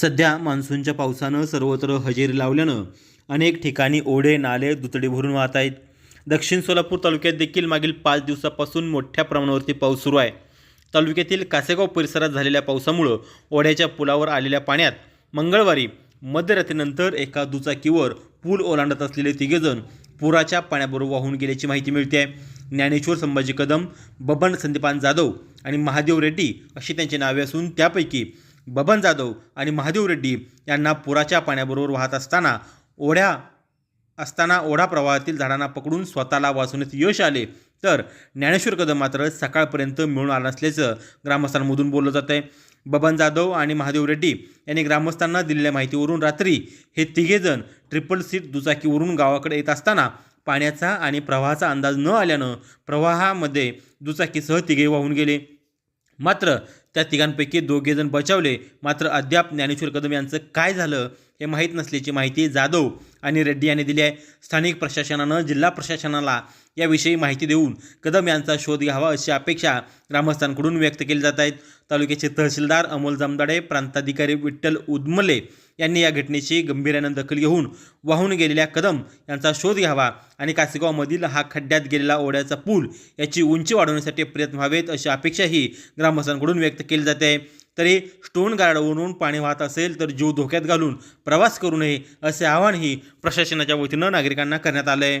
सध्या मान्सूनच्या पावसानं सर्वत्र हजेरी लावल्यानं अनेक ठिकाणी ओढे नाले दुतडी भरून वाहत आहेत. दक्षिण सोलापूर तालुक्यात देखील मागील पाच दिवसापासून मोठ्या प्रमाणावरती पाऊस सुरू आहे. तालुक्यातील कासेगाव परिसरात झालेल्या पावसामुळं ओढ्याच्या पुलावर आलेल्या पाण्यात मंगळवारी मध्यरात्रीनंतर एका दुचाकीवर पूल ओलांडत असलेले तिघेजण पुराच्या पाण्याबरोबर वाहून गेल्याची माहिती मिळते आहे ज्ञानेश्वर संभाजी कदम बबन संदीपान जाधव आणि महादेव रेड्डी अशी त्यांची नावे असून त्यापैकी बबन जाधव आणि महादेव रेड्डी यांना पुराच्या पाण्याबरोबर वाहत असताना ओढ्या असताना ओढा प्रवाहातील झाडांना पकडून स्वतःला वाचवण्यात यश आले. तर ज्ञानेश्वर कदम मात्र सकाळपर्यंत मिळून आलं नसल्याचं ग्रामस्थांमधून बोललं जात आहे. बबन जाधव आणि महादेव रेड्डी यांनी ग्रामस्थांना दिलेल्या माहितीवरून रात्री हे तिघेजण ट्रिपल सीट दुचाकीवरून गावाकडे येत असताना पाण्याचा आणि प्रवाहाचा अंदाज न आल्यानं प्रवाहामध्ये दुचाकीसह तिघे वाहून गेले. मात्र त्या तिघांपैकी दोघे जण बचावले. मात्र अद्याप ज्ञानेश्वर कदम यांचं काय झालं हे माहीत नसल्याची माहिती जाधव आणि रेड्डी यांनी दिली आहे. स्थानिक प्रशासनानं जिल्हा प्रशासनाला याविषयी माहिती देऊन कदम यांचा शोध घ्यावा अशी अपेक्षा ग्रामस्थांकडून व्यक्त केली जात आहेत. तालुक्याचे तहसीलदार अमोल जमदाडे प्रांताधिकारी विठ्ठल उदमले यांनी या घटनेची गंभीर्यानं दखल घेऊन वाहून गेलेल्या कदम यांचा शोध घ्यावा आणि कासेगावमधील हा खड्ड्यात गेलेला ओढ्याचा पूल याची उंची वाढवण्यासाठी प्रयत्न व्हावेत अशी अपेक्षाही ग्रामस्थांकडून व्यक्त केली जाते. आहे तरी स्टोन गार्डवरून पाणी वाहत असेल तर जीव धोक्यात घालून प्रवास करू नये असे आवाहनही प्रशासनाच्या वतीनं नागरिकांना करण्यात आलंय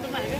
tempat ke?